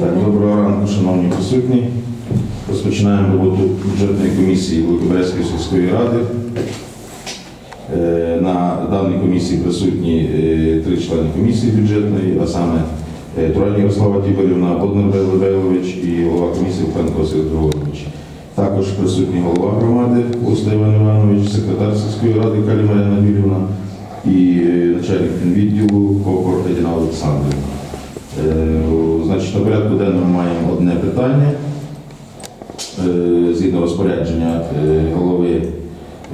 Так, доброго ранку, шановні присутні. Розпочинаємо роботу бюджетної комісії Великобрезької сільської ради. Е, На даній комісії присутні е, три члени комісії бюджетної, а саме е, Туральня Ярослава Тіборівна, Боднар Лебедович і голова комісії Пенко Василь. Також присутній голова громади Уста Іван Іванович, секретар сільської ради Калі Марина і начальник відділу Кокор Едіна Олександрівна. Е, Значить, на порядку денному маємо одне питання. Е, Згідно розпорядження е, голови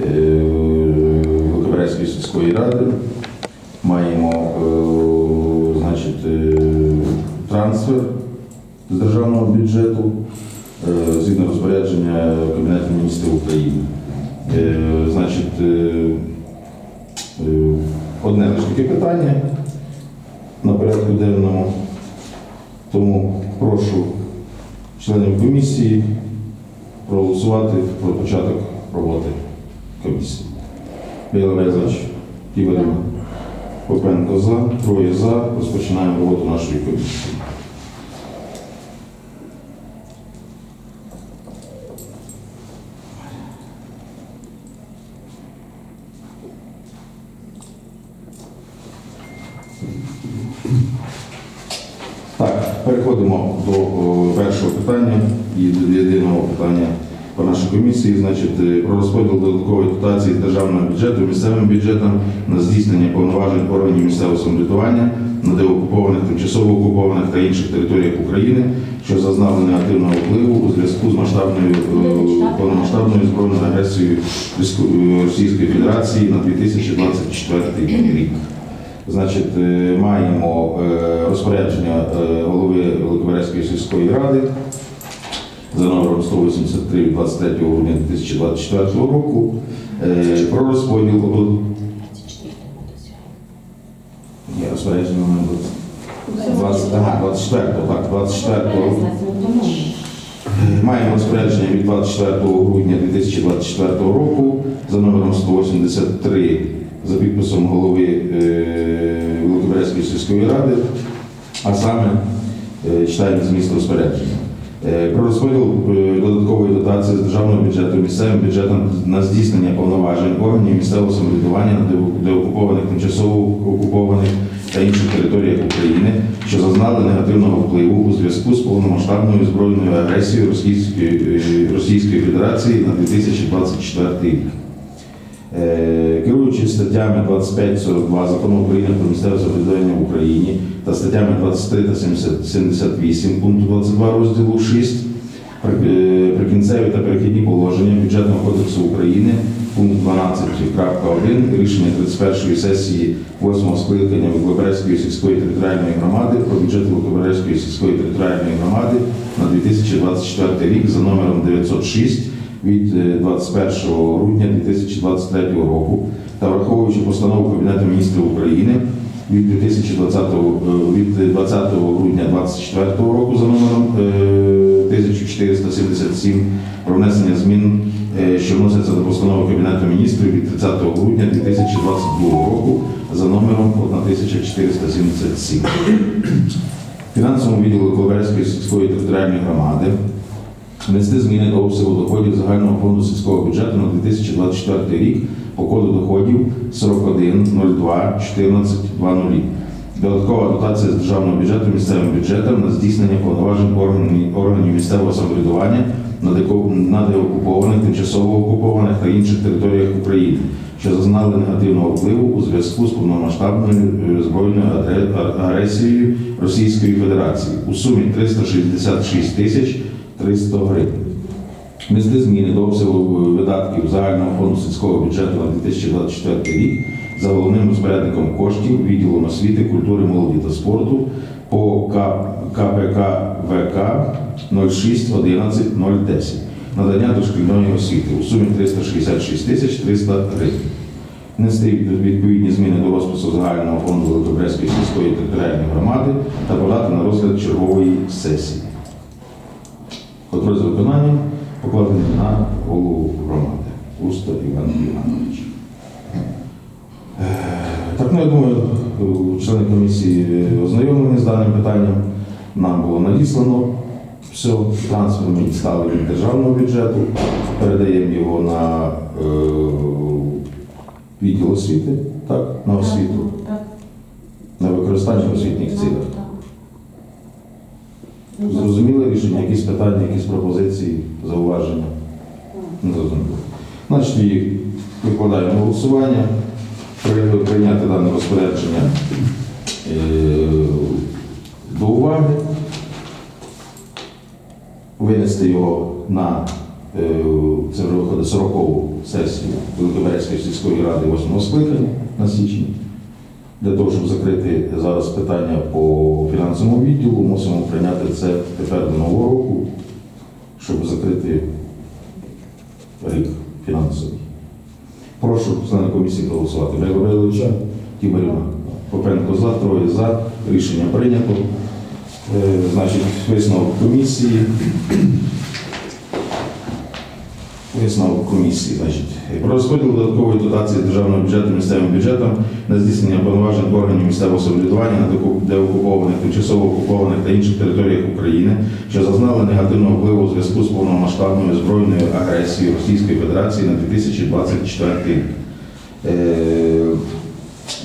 е, сільської ради маємо значить, трансфер з державного бюджету згідно розпорядження Кабінету міністрів України. Значить, одне таке питання на порядку денному. Тому прошу членів комісії проголосувати про початок роботи комісії. Біла Безач, Попенко за, троє за. Розпочинаємо роботу нашої комісії. Так, переходимо до першого питання і єдиного питання по нашій комісії. Значить, е, про розподіл додаткової дотації з державного бюджету місцевим бюджетам на здійснення повноважень органів місцевого самоврядування на деокупованих, тимчасово окупованих та інших територіях України, що зазнали негативного впливу у зв'язку з масштабною е, повномасштабною збройною агресією Російської Федерації на 2024 рік. Значить, е, маємо е, розпорядження е, голови Великоберезької сільської ради за номером 183 від 23 грудня 2024 року про розподіл Є розпорядження номер 24, так, 24 Маємо розпорядження від 24 грудня 2024 року за номером 183 за підписом голови е, сільської ради, а саме е, читаємо зміст розпорядження. Е, Про розподіл додаткової дотації з державного бюджету місцевим бюджетом на здійснення повноважень органів місцевого самоврядування на деокупованих, тимчасово окупованих та інших територіях України, що зазнали негативного впливу у зв'язку з повномасштабною збройною агресією Російської, Російської Федерації на 2024 рік. Е, Керуючись статтями 25-42 Закону України про місцеве самоврядування в Україні та статтями 23 та 78 пункту 22 розділу 6 при- е, прикінцеві та перехідні положення Бюджетного кодексу України пункт 12.1 рішення 31-ї сесії 8 скликання Великобрезької сільської територіальної громади про бюджет Великобрезької сільської територіальної громади на 2024 рік за номером 906 від е, 21 грудня 2023 року та враховуючи постанову Кабінету міністрів України від 2020 е, від 20 грудня 2024 року за номером е, 1477 про внесення змін, е, що вносяться до постанови Кабінету міністрів від 30 грудня 2022 року за номером 1477. Фінансовому відділу Колберської сільської територіальної громади внести зміни до обсягу доходів загального фонду сільського бюджету на 2024 рік по коду доходів 41021420. Додаткова дотація з державного бюджету місцевим бюджетам на здійснення повноважень органів, органів місцевого самоврядування на деокупованих, тимчасово окупованих та інших територіях України, що зазнали негативного впливу у зв'язку з повномасштабною е, збройною агресією Російської Федерації у сумі 366 тисяч 300 гривень. Внести зміни до обсягу видатків загального фонду сільського бюджету на 2024 рік за головним розпорядником коштів відділом освіти, культури, молоді та спорту по КПК ВК 0611010 надання дошкільної освіти у сумі 366 тисяч 300 гривень. Внести відповідні зміни до розпису загального фонду Великобрезької сільської територіальної громади та подати на розгляд чергової сесії. Контроль за виконанням покладений на голову громади Уста Іван Іванович. Е, Так, ну я думаю, члени комісії ознайомлені з даним питанням. нам було надіслано. Все, трансфер ми дістали від державного бюджету, передаємо його на е, відділ освіти, так, на освіту, Так, на використання в освітніх так, цілях. так. Ну, Зрозуміли рішення, якісь пропозиції, зауваження? Не зрозуміло. Значить, її викладаємо на голосування, прийняти дане розпорядження е, до уваги, винести його на е, це вже виходить 40-ту сесію Великоберезької сільської ради 8 скликання на січні. Для того, щоб закрити зараз питання по фінансовому відділу, мусимо прийняти це тепер до нового року, щоб закрити рік фінансовий. Прошу члени комісії проголосувати. Григорій За. Тіборівна. Попенко за, троє за. Рішення прийнято. Е, Значить, висновок комісії. Висновок комісії, значить, про розподіл додаткової дотації державного бюджету місцевим бюджетам на здійснення повноважень органів місцевого самоврядування на доку- для окупованих, тимчасово окупованих та інших територіях України, що зазнали негативного впливу у зв'язку з повномасштабною збройною агресією Російської Федерації на 2024 рік. Е,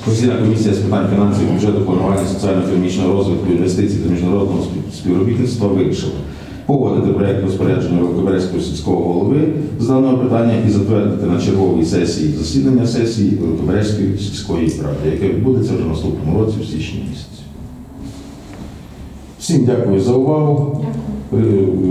Постійна комісія з питань фінансів, бюджету, планування соціально-економічного розвитку, інвестицій та міжнародного співробітництва вирішила погодити проєкт розпорядження Великоберезького сільського голови з даного питання і затвердити на черговій сесії засідання сесії Великоберезької сільської ради, яке відбудеться вже в наступному році в січні місяці. Всім дякую за увагу. Дякую. Е,